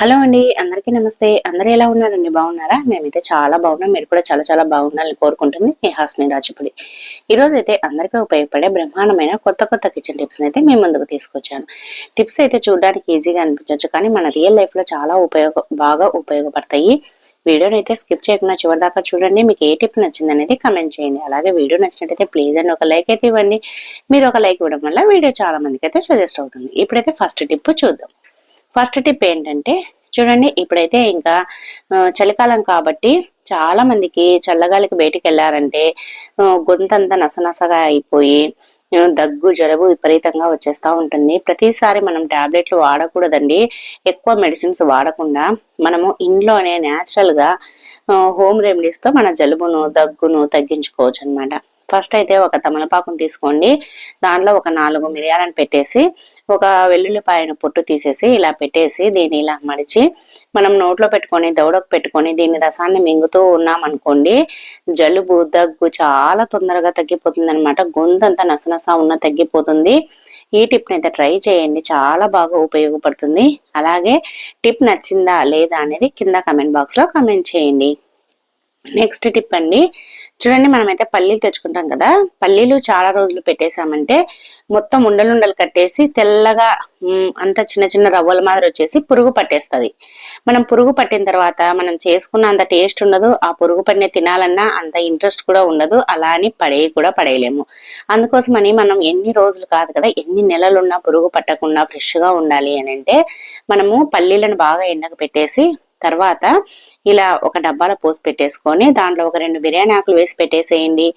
Hello అండి అందరికీ నమస్తే. అందరూ ఎలా ఉన్నారండి? బాగున్నారా? మేమైతే చాలా బాగున్నాం. మీరు కూడా చాలా చాలా బాగున్నారని కోరుకుంటుంది మీ హాస్ని రాజపూడి. ఈ అయితే అందరికీ ఉపయోగపడే బ్రహ్మాండమైన కొత్త కొత్త కిచెన్ టిప్స్ అయితే మీ ముందుకు తీసుకొచ్చాను. టిప్స్ అయితే చూడడానికి ఈజీగా అనిపించవచ్చు కానీ మన రియల్ లైఫ్లో చాలా ఉపయోగ బాగా ఉపయోగపడతాయి. వీడియోని అయితే స్కిప్ చేయకుండా చివరి దాకా చూడండి. మీకు ఏ టిప్ నచ్చింది అనేది కమెంట్ చేయండి. అలాగే వీడియో నచ్చినట్టయితే ప్లీజ్ అండి ఒక లైక్ అయితే ఇవ్వండి. మీరు ఒక లైక్ ఇవ్వడం వల్ల వీడియో చాలా మందికి అయితే సజెస్ట్ అవుతుంది. ఇప్పుడైతే ఫస్ట్ టిప్ చూద్దాం. ఫస్ట్ టిప్ ఏంటంటే చూడండి ఇప్పుడైతే ఇంకా చలికాలం కాబట్టి చాలా మందికి చల్లగాలికి బయటికి వెళ్ళారంటే గొంతంతా నసనసగా అయిపోయి దగ్గు జలుబు విపరీతంగా వచ్చేస్తా ఉంటుంది. ప్రతిసారి మనం ట్యాబ్లెట్లు వాడకూడదండి. ఎక్కువ మెడిసిన్స్ వాడకుండా మనము ఇంట్లోనే న్యాచురల్గా హోమ్ రెమెడీస్తో మన జలుబును దగ్గును తగ్గించుకోవచ్చు అన్నమాట ఫస్ట్ అయితే ఒక తమలపాకును తీసుకోండి. దాంట్లో ఒక నాలుగు మిరియాలను పెట్టేసి ఒక వెల్లుల్లిపాయను పొట్టు తీసేసి ఇలా పెట్టేసి దీన్ని ఇలా మడిచి మనం నోట్లో పెట్టుకొని దౌడకు పెట్టుకొని దీని రసాన్ని మింగుతూ ఉన్నాం అనుకోండి జలుబు దగ్గు చాలా తొందరగా తగ్గిపోతుంది అనమాట గొంతంతా నసనస ఉన్న తగ్గిపోతుంది. ఈ టిప్ని అయితే ట్రై చేయండి. చాలా బాగా ఉపయోగపడుతుంది. అలాగే టిప్ నచ్చిందా లేదా అనేది కింద కమెంట్ బాక్స్లో కమెంట్ చేయండి. నెక్స్ట్ టిప్ అండి. చూడండి మనమైతే పల్లీలు తెచ్చుకుంటాం కదా. పల్లీలు చాలా రోజులు పెట్టేశామంటే మొత్తం ఉండలుండలు కట్టేసి తెల్లగా అంత చిన్న చిన్న రవ్వల మాదిరి వచ్చేసి పురుగు పట్టేస్తుంది. మనం పురుగు పట్టిన తర్వాత మనం చేసుకున్న అంత టేస్ట్ ఉండదు. ఆ పురుగు పట్టిన తినాలన్నా అంత ఇంట్రెస్ట్ కూడా ఉండదు. అలా అని పడేయి కూడా పడేయలేము. అందుకోసమని మనం ఎన్ని రోజులు కాదు కదా ఎన్ని నెలలు ఉన్నా పురుగు పట్టకుండా ఫ్రెష్గా ఉండాలి అని అంటే మనము పల్లీలను బాగా ఎండకు పెట్టేసి తర్వాత ఇలా ఒక డబ్బాలో పోసి పెట్టేసుకొని దాంట్లో ఒక రెండు బిర్యానీ ఆకులు వేసి పెట్టేసేయండి.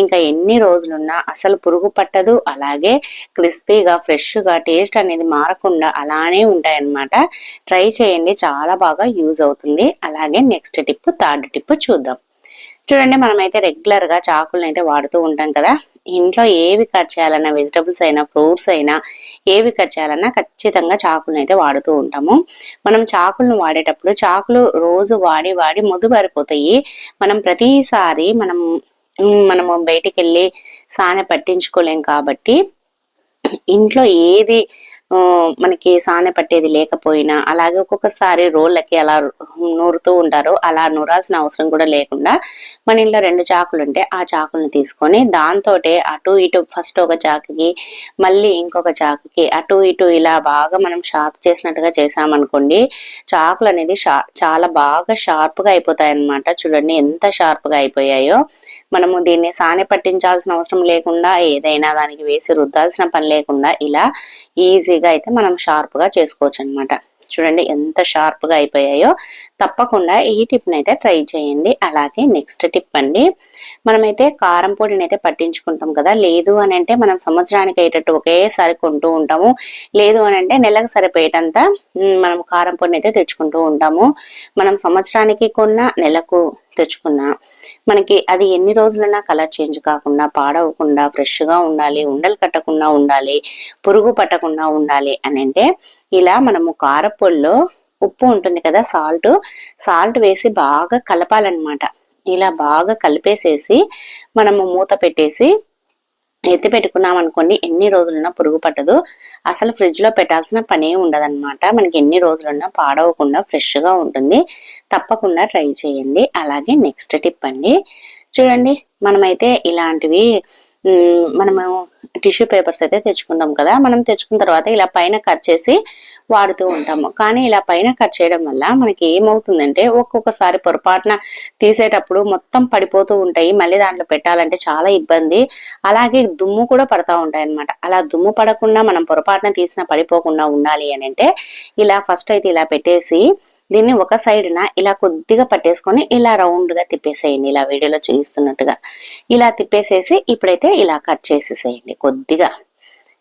ఇంకా ఎన్ని రోజులున్నా అసలు పురుగు పట్టదు. అలాగే క్రిస్పీగా ఫ్రెష్గా టేస్ట్ అనేది మారకుండా అలానే ఉంటాయన్నమాట. ట్రై చేయండి. చాలా బాగా యూజ్ అవుతుంది. అలాగే నెక్స్ట్ టిప్ థర్డ్ టిప్ చూద్దాం. చూడండి మనమైతే రెగ్యులర్గా చాకులను అయితే వాడుతూ ఉంటాం కదా. ఇంట్లో ఏవి కట్ చేయాలన్నా వెజిటబుల్స్ అయినా ఫ్రూట్స్ అయినా ఏవి కట్ చేయాలన్నా ఖచ్చితంగా చాకులను అయితే వాడుతూ ఉంటాము. మనం చాకులను వాడేటప్పుడు చాకులు రోజు వాడి వాడి ముదుబారిపోతాయి మనం ప్రతిసారి మనం మనము బయటికి వెళ్ళి సానె పట్టించుకోలేం కాబట్టి ఇంట్లో ఏది మనకి సానె పట్టేది లేకపోయినా అలాగే ఒక్కొక్కసారి రోళ్ళకి అలా నూరుతూ ఉంటారు. అలా నూరాల్సిన అవసరం కూడా లేకుండా మన ఇంట్లో రెండు చాకులు ఉంటే ఆ చాకులను తీసుకొని దాంతో అటు ఇటు ఫస్ట్ ఒక చాకుకి మళ్ళీ ఇంకొక చాకుకి అటు ఇటు ఇలా బాగా మనం షార్ప్ చేసినట్టుగా చేసామనుకోండి చాకులు అనేది చాలా బాగా షార్ప్గా అయిపోతాయి అన్నమాట చూడండి ఎంత షార్ప్గా అయిపోయాయో. మనము దీన్ని సానె పట్టించాల్సిన అవసరం లేకుండా ఏదైనా దానికి వేసి రుద్దాల్సిన పని లేకుండా ఇలా ఈజీ ఈజీగా అయితే మనం షార్ప్గా చేసుకోవచ్చు అనమాట చూడండి ఎంత షార్ప్గా అయిపోయాయో తప్పకుండా ఈ టిప్ని అయితే ట్రై చేయండి. అలాగే నెక్స్ట్ టిప్ అండి మనమైతే కారం పొడిని అయితే పట్టించుకుంటాం కదా లేదు అని అంటే మనం సంవత్సరానికి అయ్యేటట్టు ఒకేసారి కొంటూ ఉంటాము లేదు అని అంటే నెలకు సరిపోయేటంత మనం కారం పొడిని అయితే తెచ్చుకుంటూ ఉంటాము. మనం సంవత్సరానికి కొన్న నెలకు తెచ్చుకున్నా మనకి అది ఎన్ని రోజులైనా కలర్ చేంజ్ కాకుండా పాడవకుండా ఫ్రెష్గా ఉండాలి ఉండలు కట్టకుండా ఉండాలి పురుగు పట్టకుండా ఉండాలి అని అంటే ఇలా మనము కారపొల్లో ఉప్పు ఉంటుంది కదా సాల్ట్ సాల్ట్ వేసి బాగా కలపాలన్నమాట. ఇలా బాగా కలిపేసేసి మనము మూత పెట్టేసి ఎత్తి పెట్టుకున్నాం అనుకోండి ఎన్ని రోజులున్నా పురుగు పట్టదు. అసలు ఫ్రిడ్జ్లో పెట్టాల్సిన పనే ఉండదన్నమాట. మనకి ఎన్ని రోజులున్నా పాడవకుండా ఫ్రెష్గా ఉంటుంది. తప్పకుండా ట్రై చేయండి. అలాగే నెక్స్ట్ టిప్ అండి. చూడండి మనమైతే ఇలాంటివి మనము టిష్యూ పేపర్స్ అయితే తెచ్చుకుంటాం కదా మనం తెచ్చుకున్న తర్వాత ఇలా పైన కట్ చేసి వాడుతూ ఉంటాము. కానీ ఇలా పైన కట్ చేయడం వల్ల మనకి ఏమవుతుందంటే ఒక్కొక్కసారి పొరపాటున తీసేటప్పుడు మొత్తం పడిపోతూ ఉంటాయి మళ్ళీ దాంట్లో పెట్టాలంటే చాలా ఇబ్బంది. అలాగే దుమ్ము కూడా పడతా ఉంటాయి అన్నమాట అలా దుమ్ము పడకుండా మనం పొరపాటున తీసిన పడిపోకుండా ఉండాలి అని అంటే ఇలా ఫస్ట్ అయితే ఇలా పెట్టేసి దీన్ని ఒక సైడ్న ఇలా కొద్దిగా పట్టేసుకొని ఇలా రౌండ్గా తిప్పేసేయండి. ఇలా వీడియోలో చూపిస్తున్నట్టుగా ఇలా తిప్పేసేసి ఇప్పుడైతే ఇలా కట్ చేసేసేయండి కొద్దిగా.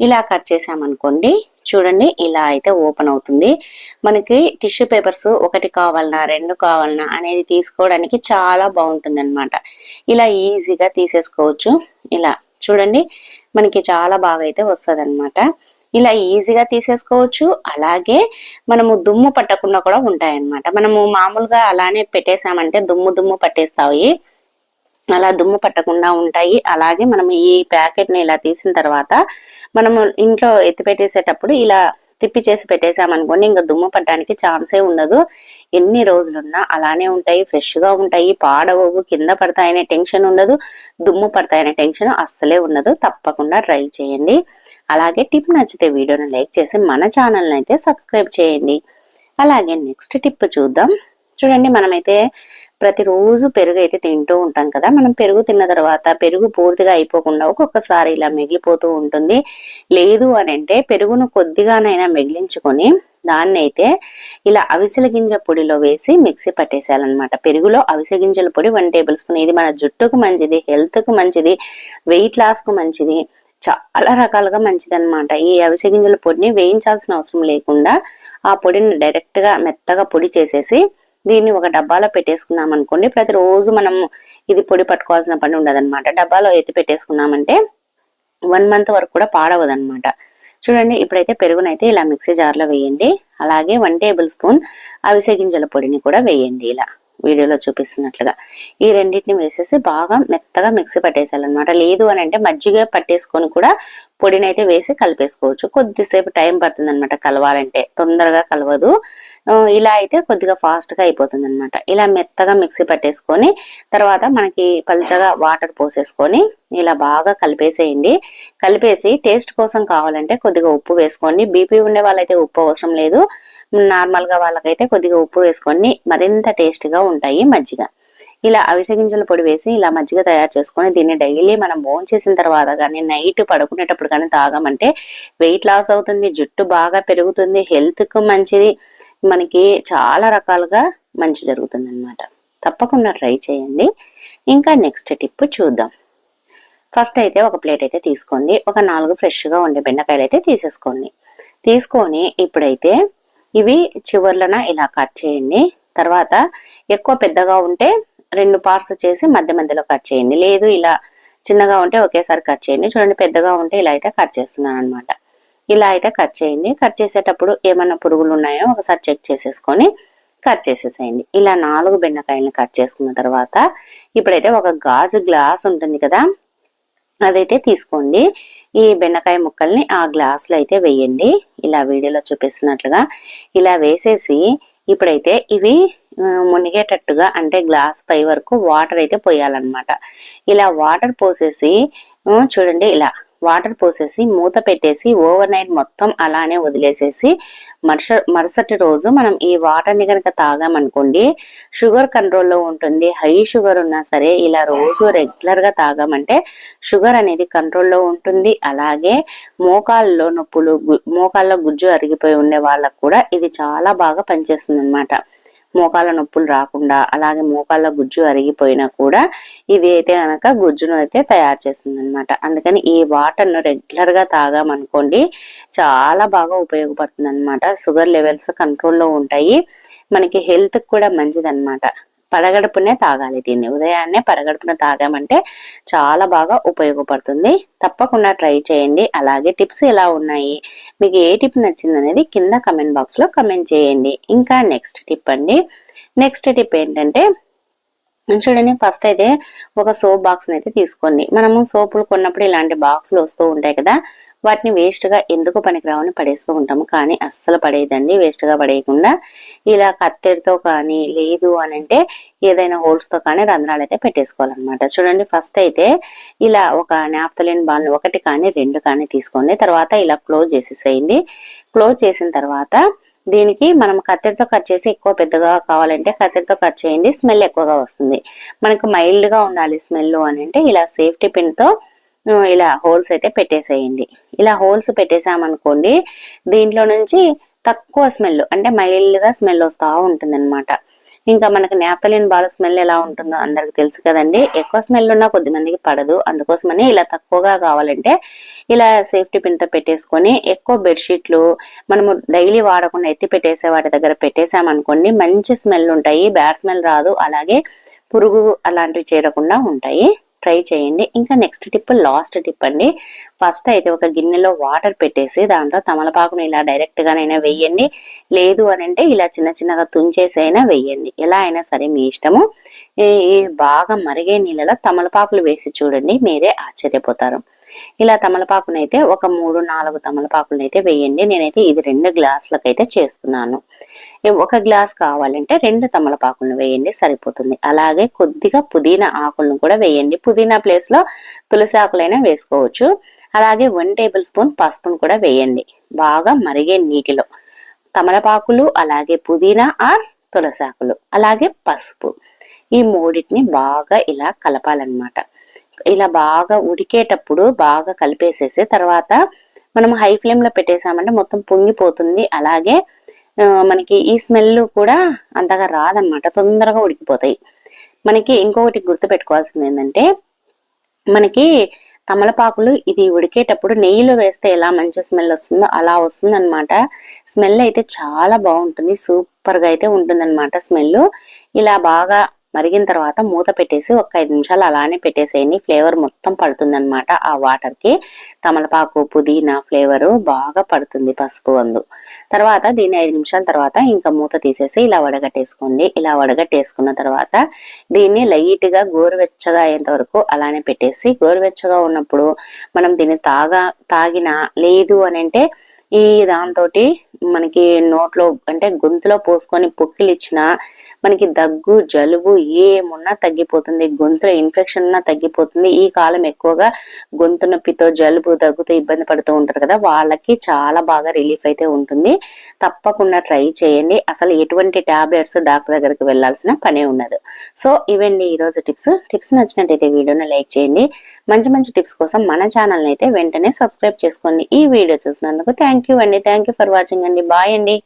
ఇలా కట్ చేసామనుకోండి చూడండి ఇలా అయితే ఓపెన్ అవుతుంది. మనకి టిష్యూ పేపర్స్ ఒకటి కావాలన్నా రెండు కావాలన్నా అనేది తీసుకోవడానికి చాలా బాగుంటుంది అనమాట ఇలా ఈజీగా తీసేసుకోవచ్చు. ఇలా చూడండి మనకి చాలా బాగా అయితే వస్తుంది ఇలా ఈజీగా తీసేసుకోవచ్చు. అలాగే మనము దుమ్ము పట్టకుండా కూడా ఉంటాయన్నమాట. మనము మామూలుగా అలానే పెట్టేసామంటే దుమ్ము దుమ్ము పట్టేస్తాయి. అలా దుమ్ము పట్టకుండా ఉంటాయి. అలాగే మనం ఈ ప్యాకెట్ని ఇలా తీసిన తర్వాత మనము ఇంట్లో ఎత్తి పెట్టేసేటప్పుడు ఇలా తిప్పి చేసి పెట్టేసామనుకోండి ఇంకా దుమ్ము పట్టడానికి ఛాన్సే ఉండదు. ఎన్ని రోజులున్నా అలానే ఉంటాయి ఫ్రెష్గా ఉంటాయి పాడవవు కింద పడతాయనే టెన్షన్ ఉండదు దుమ్ము పడతాయనే టెన్షన్ అస్సలే ఉండదు. తప్పకుండా ట్రై చేయండి. అలాగే టిప్ నచ్చితే వీడియోని లైక్ చేసి మన ఛానల్ని అయితే సబ్స్క్రైబ్ చేయండి. అలాగే నెక్స్ట్ టిప్ చూద్దాం. చూడండి మనమైతే ప్రతిరోజు పెరుగు అయితే తింటూ ఉంటాం కదా. మనం పెరుగు తిన్న తర్వాత పెరుగు పూర్తిగా అయిపోకుండా ఒక్కొక్కసారి ఇలా మిగిలిపోతూ ఉంటుంది. లేదు అని అంటే పెరుగును కొద్దిగానైనా మిగిలించుకొని దాన్ని అయితే ఇలా అవిసెల గింజ పొడిలో వేసి మిక్సీ పట్టేసేయాలన్నమాట. పెరుగులో అవిసె గింజల పొడి వన్ టేబుల్ స్పూన్. ఇది మన జుట్టుకు మంచిది హెల్త్కు మంచిది వెయిట్ లాస్కు మంచిది. చాలా రకాలుగా మంచిదన్నమాట. ఈ అవిసె గింజల పొడిని వేయించాల్సిన అవసరం లేకుండా ఆ పొడిని డైరెక్ట్గా మెత్తగా పొడి చేసేసి దీన్ని ఒక డబ్బాలో పెట్టేసుకున్నాం అనుకోండి. ప్రతిరోజు మనం ఇది పొడి పట్టుకోవాల్సిన పని ఉండదన్నమాట. డబ్బాలో ఎత్తి పెట్టేసుకున్నామంటే వన్ మంత్ వరకు కూడా పాడవదన్నమాట. చూడండి ఇప్పుడైతే పెరుగునైతే ఇలా మిక్సీ జార్లో వేయండి. అలాగే వన్ టేబుల్ స్పూన్ అవిసె గింజల పొడిని కూడా వేయండి ఇలా. వీడియోలో చూపిస్తున్నట్లుగా. ఈ రెండింటిని వేసేసి బాగా మెత్తగా మిక్సీ పట్టేసాలన్నమాట లేదు అని అంటే మజ్జిగ పట్టేసుకొని కూడా పొడిని అయితే వేసి కలిపేసుకోవచ్చు. కొద్దిసేపు టైం పడుతుంది అనమాట కలవాలంటే. తొందరగా కలవదు. ఇలా అయితే కొద్దిగా ఫాస్ట్గా అయిపోతుంది అనమాట ఇలా మెత్తగా మిక్సీ పట్టేసుకొని తర్వాత మనకి పల్చగా వాటర్ పోసేసుకొని ఇలా బాగా కలిపేసేయండి. కలిపేసి టేస్ట్ కోసం కావాలంటే కొద్దిగా ఉప్పు వేసుకోండి. బీపీ ఉండే వాళ్ళైతే ఉప్పు అవసరం లేదు. నార్మల్గా వాళ్ళకైతే కొద్దిగా ఉప్పు వేసుకొని మరింత టేస్ట్గా ఉంటాయి మజ్జిగ. ఇలా అవిసె గింజల పొడి వేసి ఇలా మజ్జిగ తయారు చేసుకొని దీన్ని డైలీ మనం బోన్ చేసిన తర్వాత కానీ నైట్ పడుకునేటప్పుడు కానీ తాగమంటే వెయిట్ లాస్ అవుతుంది జుట్టు బాగా పెరుగుతుంది హెల్త్కు మంచిది. మనకి చాలా రకాలుగా మంచి జరుగుతుంది అనమాట తప్పకుండా ట్రై చేయండి. ఇంకా నెక్స్ట్ టిప్ చూద్దాం. ఫస్ట్ అయితే ఒక ప్లేట్ అయితే తీసుకోండి. ఒక నాలుగు ఫ్రెష్గా ఉండే బెండకాయలు అయితే తీసేసుకోండి. తీసుకొని ఇప్పుడైతే ఇవి చివర్లన ఇలా కట్ చేయండి. తర్వాత ఎక్కువ పెద్దగా ఉంటే రెండు పార్ట్స్ చేసి మధ్య మధ్యలో కట్ చేయండి. లేదు ఇలా చిన్నగా ఉంటే ఒకేసారి కట్ చేయండి. చూడండి పెద్దగా ఉంటే ఇలా అయితే కట్ చేస్తున్నాను అనమాట ఇలా అయితే కట్ చేయండి. కట్ చేసేటప్పుడు ఏమైనా పురుగులు ఉన్నాయో ఒకసారి చెక్ చేసేసుకొని కట్ చేసేసేయండి. ఇలా నాలుగు బెండకాయలను కట్ చేసుకున్న తర్వాత ఇప్పుడైతే ఒక గాజు గ్లాస్ ఉంటుంది కదా అదైతే తీసుకోండి. ఈ బెండకాయ ముక్కల్ని ఆ గ్లాసులో అయితే వేయండి. ఇలా వీడియోలో చూపిస్తున్నట్లుగా ఇలా వేసేసి ఇప్పుడైతే ఇవి మునిగేటట్టుగా అంటే గ్లాస్ పై వరకు వాటర్ అయితే పోయాలన్నమాట. ఇలా వాటర్ పోసేసి చూడండి ఇలా వాటర్ పోసేసి మూత పెట్టేసి ఓవర్ నైట్ మొత్తం అలానే వదిలేసేసి మరుస మరుసటి రోజు మనం ఈ వాటర్ని కనుక తాగామనుకోండి షుగర్ కంట్రోల్లో ఉంటుంది. హై షుగర్ ఉన్నా సరే ఇలా రోజు రెగ్యులర్గా తాగామంటే షుగర్ అనేది కంట్రోల్లో ఉంటుంది. అలాగే మోకాల్లో నొప్పులు మోకాల్లో గుజ్జు అరిగిపోయి ఉండే వాళ్ళకు కూడా ఇది చాలా బాగా పనిచేస్తుంది అనమాట మోకాళ్ళ నొప్పులు రాకుండా అలాగే మోకాళ్ళ గుజ్జు అరిగిపోయినా కూడా ఇది అయితే కనుక గుజ్జును అయితే తయారు చేస్తుంది అనమాట అందుకని ఈ వాటర్ను రెగ్యులర్గా తాగామనుకోండి చాలా బాగా ఉపయోగపడుతుంది అనమాట షుగర్ లెవెల్స్ కంట్రోల్లో ఉంటాయి. మనకి హెల్త్ కూడా మంచిదన్నమాట. పరగడుపునే తాగాలి. దీన్ని ఉదయాన్నే పరగడుపున తాగామంటే చాలా బాగా ఉపయోగపడుతుంది. తప్పకుండా ట్రై చేయండి. అలాగే టిప్స్ ఎలా ఉన్నాయి? మీకు ఏ టిప్ నచ్చింది అనేది కింద కమెంట్ బాక్స్లో కమెంట్ చేయండి. ఇంకా నెక్స్ట్ టిప్ అండి. నెక్స్ట్ టిప్ ఏంటంటే చూడండి ఫస్ట్ అయితే ఒక సోప్ బాక్స్ని అయితే తీసుకోండి. మనము సోపులు కొన్నప్పుడు ఇలాంటి బాక్సులు వస్తూ ఉంటాయి కదా వాటిని వేస్ట్గా ఎందుకు పనికిరావని పడేస్తూ ఉంటాము. కానీ అస్సలు పడేదండి వేస్ట్గా పడేయకుండా ఇలా కత్తెరతో కానీ లేదు అని అంటే ఏదైనా హోల్స్తో కానీ రంధ్రాలు అయితే పెట్టేసుకోవాలన్నమాట. చూడండి ఫస్ట్ అయితే ఇలా ఒక నాప్తలిన్ బాల్ ఒకటి కానీ రెండు కానీ తీసుకోండి. తర్వాత ఇలా క్లోజ్ చేసేసేయండి. క్లోజ్ చేసిన తర్వాత దీనికి మనం కత్తెరతో కట్ చేసి ఎక్కువ పెద్దగా కావాలంటే కత్తెరతో కట్ చేయండి. స్మెల్ ఎక్కువగా వస్తుంది. మనకు మైల్డ్గా ఉండాలి స్మెల్ అని అంటే ఇలా సేఫ్టీ పిన్తో ఇలా హోల్స్ అయితే పెట్టేసేయండి. ఇలా హోల్స్ పెట్టేసామనుకోండి దీంట్లో నుంచి తక్కువ స్మెల్ అంటే మైల్డ్గా స్మెల్ వస్తూ ఉంటుంది అనమాట ఇంకా మనకి నేపలిన్ బాల స్మెల్ ఎలా ఉంటుందో అందరికి తెలుసు కదండి. ఎక్కువ స్మెల్ ఉన్నా కొద్ది మందికి పడదు. అందుకోసమని ఇలా తక్కువగా కావాలంటే ఇలా సేఫ్టీ పిన్తో పెట్టేసుకొని ఎక్కువ బెడ్షీట్లు మనము డైలీ వాడకుండా ఎత్తి పెట్టేసే వాటి దగ్గర పెట్టేసామనుకోండి మంచి స్మెల్ ఉంటాయి. బ్యాడ్ స్మెల్ రాదు. అలాగే పురుగు అలాంటివి చేరకుండా ఉంటాయి. ట్రై చేయండి. ఇంకా నెక్స్ట్ టిప్ లాస్ట్ టిప్ అండి. ఫస్ట్ అయితే ఒక గిన్నెలో వాటర్ పెట్టేసి దాంట్లో తమలపాకును ఇలా డైరెక్ట్గానైనా వేయండి. లేదు అని అంటే ఇలా చిన్న చిన్నగా తుంచేసి అయినా ఎలా అయినా సరే మీ ఇష్టము. ఈ బాగా మరిగే నీళ్ళలో తమలపాకులు వేసి చూడండి. మీరే ఆశ్చర్యపోతారు. ఇలా తమలపాకునైతే ఒక మూడు నాలుగు తమలపాకులను అయితే వేయండి. నేనైతే ఇది రెండు గ్లాసులకైతే చేస్తున్నాను. ఒక గ్లాస్ కావాలంటే రెండు తమలపాకులను వేయండి సరిపోతుంది. అలాగే కొద్దిగా పుదీనా ఆకులను కూడా వేయండి. పుదీనా ప్లేస్లో తులసి ఆకులైనా వేసుకోవచ్చు. అలాగే వన్ టేబుల్ స్పూన్ పసుపును కూడా వేయండి. బాగా మరిగే నీటిలో. తమలపాకులు అలాగే పుదీనా ఆర్ తులసాకులు అలాగే పసుపు. ఈ మూడింటిని బాగా ఇలా కలపాలన్నమాట. ఇలా బాగా ఉడికేటప్పుడు బాగా కలిపేసేసి తర్వాత మనం హై ఫ్లేమ్లో పెట్టేసామంటే మొత్తం పొంగిపోతుంది. అలాగే మనకి ఈ స్మెల్ కూడా అంతగా రాదన్నమాట. తొందరగా ఉడికిపోతాయి. మనకి ఇంకొకటి గుర్తు పెట్టుకోవాల్సింది ఏంటంటే మనకి తమలపాకులు ఇది ఉడికేటప్పుడు నెయ్యిలో వేస్తే ఎలా మంచి స్మెల్ వస్తుందో అలా వస్తుంది అనమాట స్మెల్ అయితే చాలా బాగుంటుంది. సూపర్గా అయితే ఉంటుంది అనమాట స్మెల్ ఇలా బాగా మరిగిన తర్వాత మూత పెట్టేసి ఒక ఐదు నిమిషాలు అలానే పెట్టేసేయండి. ఫ్లేవర్ మొత్తం పడుతుంది అనమాట ఆ వాటర్కి తమలపాకు పుదీనా ఫ్లేవర్ బాగా పడుతుంది పసుపు వందు తర్వాత దీన్ని ఐదు నిమిషాల తర్వాత ఇంకా మూత తీసేసి ఇలా వడగట్టేసుకోండి. ఇలా వడగట్టేసుకున్న తర్వాత దీన్ని లైట్గా గోరువెచ్చగా అయ్యేంత వరకు అలానే పెట్టేసి గోరువెచ్చగా ఉన్నప్పుడు మనం దీన్ని తాగా తాగినా లేదు అని అంటే ఈ దాంతో మనకి నోట్లో అంటే గొంతులో పోసుకొని పొక్కిలు ఇచ్చినా మనకి దగ్గు జలుబు ఏమున్నా తగ్గిపోతుంది. గొంతులో ఇన్ఫెక్షన్ ఉన్నా తగ్గిపోతుంది. ఈ కాలం ఎక్కువగా గొంతు నొప్పితో జలుబు దగ్గుతో ఇబ్బంది పడుతూ ఉంటారు కదా వాళ్ళకి చాలా బాగా రిలీఫ్ అయితే ఉంటుంది. తప్పకుండా ట్రై చేయండి. అసలు ఎటువంటి టాబ్లెట్స్ డాక్టర్ దగ్గరికి వెళ్ళాల్సిన పనే ఉండదు. సో ఇవండి ఈ రోజు టిప్స్ టిప్స్ నచ్చినట్టయితే వీడియోని లైక్ చేయండి. మంచి మంచి టిప్స్ కోసం మన ఛానల్ అయితే వెంటనే సబ్స్క్రైబ్ చేసుకోండి. ఈ వీడియో చూసినందుకు థ్యాంక్ యూ అండి. థ్యాంక్ యూ ఫర్ వాచింగ్ అండి బాయ్ అండి.